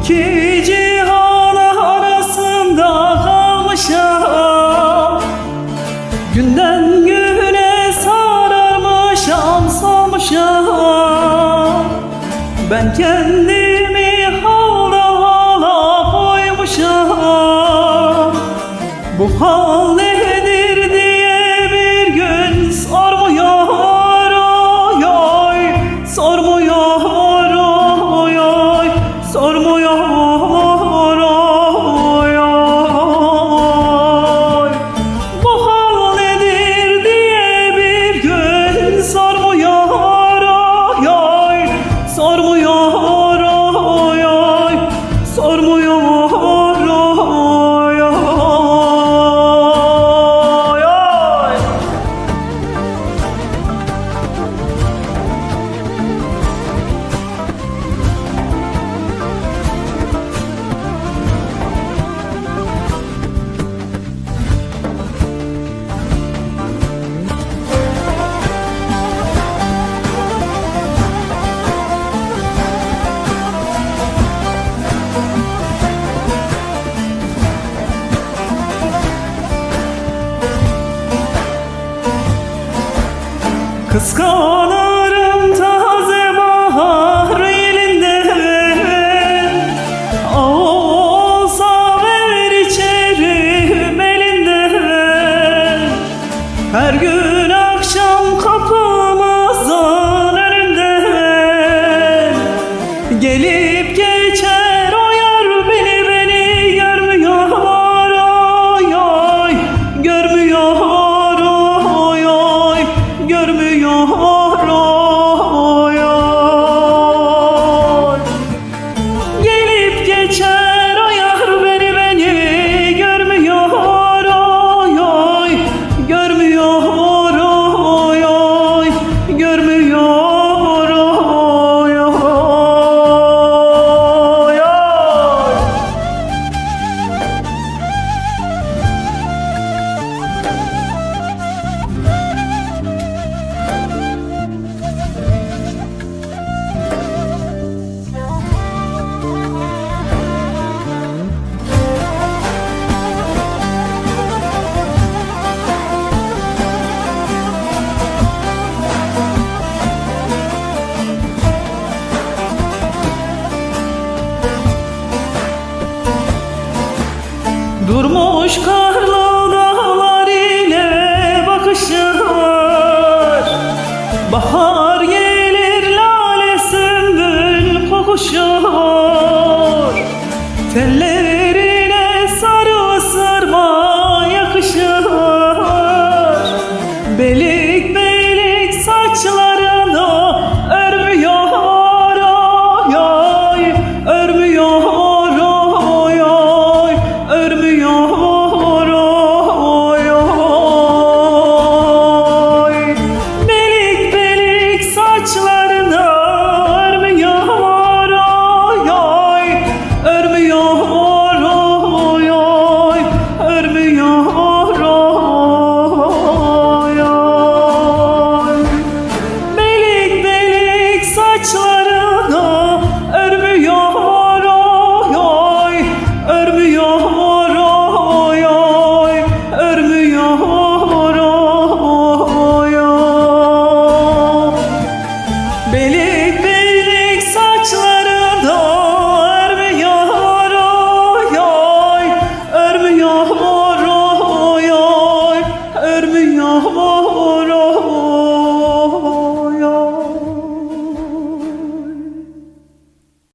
İki Ben kendimi haldan hala koymuşam Bu hal Kıskanırım Olmuş karlı dağlar ile bakışlar Bahar gelir lale sümbül kokuşuyor Tellerine sarı sarma yakışır Belik belik saçlarını örmüyor ay Örmüyor.